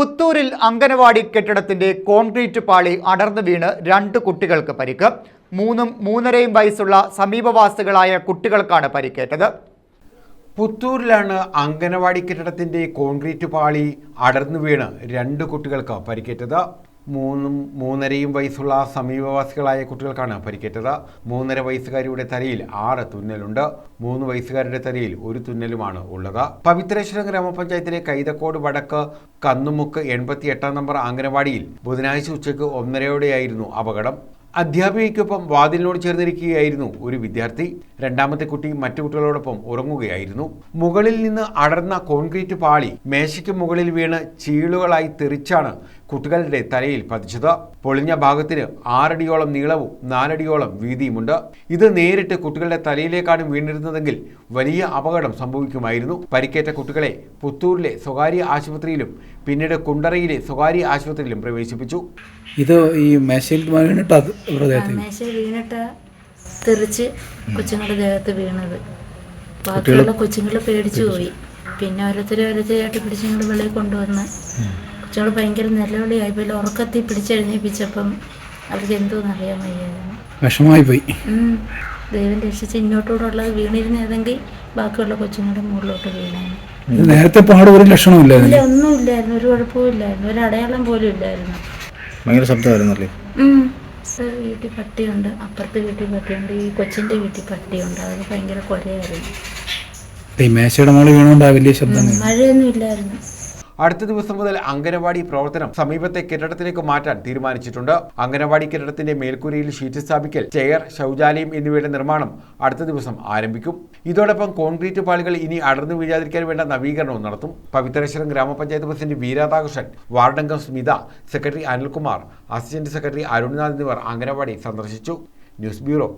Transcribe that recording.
പുത്തൂരിൽ അങ്കനവാടി കെട്ടിടത്തിന്റെ കോൺക്രീറ്റ് പാളി അടർന്നു വീണ് രണ്ട് കുട്ടികൾക്ക് പരിക്ക്. മൂന്നും മൂന്നരയും വയസ്സുള്ള സമീപവാസികളായ കുട്ടികൾക്കാണ് പരിക്കേറ്റത്. പുത്തൂരിലാണ് അങ്കനവാടി കെട്ടിടത്തിന്റെ കോൺക്രീറ്റ് പാളി അടർന്നു വീണ് രണ്ട് കുട്ടികൾക്ക് പരിക്കേറ്റത്. മൂന്നും മൂന്നരയും വയസ്സുള്ള സമീപവാസികളായ കുട്ടികൾക്കാണ് പരിക്കേറ്റത്. മൂന്നര വയസ്സുകാരിയുടെ തലയിൽ ആറ് തുന്നലുണ്ട്. മൂന്ന് വയസ്സുകാരുടെ തലയിൽ ഒരു തുന്നലുമാണ് ഉള്ളത്. പവിത്രേശ്വരം ഗ്രാമപഞ്ചായത്തിലെ കൈതക്കോട് വടക്ക് കന്നുമുക്ക് എൺപത്തി എട്ടാം നമ്പർ അംഗനവാടിയിൽ ബുധനാഴ്ച ഉച്ചയ്ക്ക് ഒന്നരയോടെയായിരുന്നു അപകടം. അധ്യാപികയ്ക്കൊപ്പം വാതിലിനോട് ചേർന്നിരിക്കുകയായിരുന്നു ഒരു വിദ്യാർത്ഥി. രണ്ടാമത്തെ കുട്ടി മറ്റു കുട്ടികളോടൊപ്പം ഉറങ്ങുകയായിരുന്നു. മുകളിൽ നിന്ന് അടർന്ന കോൺക്രീറ്റ് പാളി മേശയ്ക്ക് മുകളിൽ വീണ് ചീളുകളായി തെറിച്ചാണ് കുട്ടികളുടെ തലയിൽ പതിച്ചത്. പൊളിഞ്ഞ ഭാഗത്തിന് ആറടിയോളം നീളവും നാലടിയോളം വീതിയുമുണ്ട്. ഇത് നേരിട്ട് കുട്ടികളുടെ തലയിലേക്കാണ് വീണിരുന്നതെങ്കിൽ വലിയ അപകടം സംഭവിക്കുമായിരുന്നു. പരിക്കേറ്റ കുട്ടികളെ പുത്തൂരിലെ സ്വകാര്യ ആശുപത്രിയിലും പിന്നീട് കുണ്ടറയിലെ സ്വകാര്യ ആശുപത്രിയിലും പ്രവേശിപ്പിച്ചു. ഇത് ഈ മേശയിൽ വീണിട്ട് മേശ തെറിച്ച് കൊച്ചുങ്ങളുടെ ദേഹത്ത് വീണത്. ബാക്കിയുള്ള കൊച്ചുങ്ങൾ പേടിച്ചു പോയി. പിന്നെ ഓരോരുത്തരെ ഓരോരുത്തരായിട്ട് പിടിച്ചു വെളിയിൽ കൊണ്ടുവന്ന് കൊച്ചുങ്ങൾ ഭയങ്കര നിലവിളിയായി പോയി. ഉറക്കത്തിൽ പിടിച്ചെഴുന്നേപ്പിച്ചപ്പം അവർക്ക് എന്തോന്ന് അറിയാൻ വയ്യായിരുന്നു. വിഷമായി പോയി. ദൈവം രക്ഷിച്ച് ഇങ്ങോട്ടൂടെ ഉള്ളത് വീണിരുന്നതെങ്കിൽ ബാക്കിയുള്ള കൊച്ചുങ്ങളുടെ മുകളിലോട്ട് വീണായിരുന്നു നേരത്തെ പാട് ഒരു ലക്ഷണമില്ല ഇല്ല ഒന്നും ഇല്ലായിരുന്നു ഒരു കുഴപ്പവും ഇല്ലായിരുന്നു. ഒരു അടയാളം പോലും ഇല്ലായിരുന്നു. ഭയങ്കര ശബ്ദമായിരുന്നല്ലേ വീട്ടിൽ പട്ടിയുണ്ട്. അപ്പുറത്തെ വീട്ടിൽ പട്ടിയുണ്ട്. ഈ കൊച്ചിന്റെ വീട്ടിൽ പട്ടിയുണ്ട്. അതൊക്കെ ഭയങ്കര കൊരയായിരുന്നു. ഈ മേശയുടെ മുകളിൽ വീണുകൊണ്ട് ആ വലിയ ശബ്ദം മഴയൊന്നും ഇല്ലായിരുന്നു. അടുത്ത ദിവസം മുതൽ അംഗനവാടി പ്രവർത്തനം സമീപത്തെ കെട്ടിടത്തിലേക്ക് മാറ്റാൻ തീരുമാനിച്ചിട്ടുണ്ട്. അംഗനവാടി കെട്ടിടത്തിന്റെ മേൽക്കൂരയിൽ ഷീറ്റ് സ്ഥാപിക്കൽ ചെയർ ശൗചാലയം എന്നിവയുടെ നിർമ്മാണം അടുത്ത ദിവസം ആരംഭിക്കും. ഇതോടൊപ്പം കോൺക്രീറ്റ് പാളികൾ ഇനി അടർന്നു വീഴാതിരിക്കാൻ വേണ്ട നവീകരണവും നടത്തും. പവിത്രേശ്വരം ഗ്രാമപഞ്ചായത്ത് പ്രസിഡന്റ് വീരാതാകൃഷ്ണൻ വാർഡംഗം Smitha secretary Anilkumar assistant secretary Arunnath എന്നിവർ അംഗനവാടി സന്ദർശിച്ചു. News bureau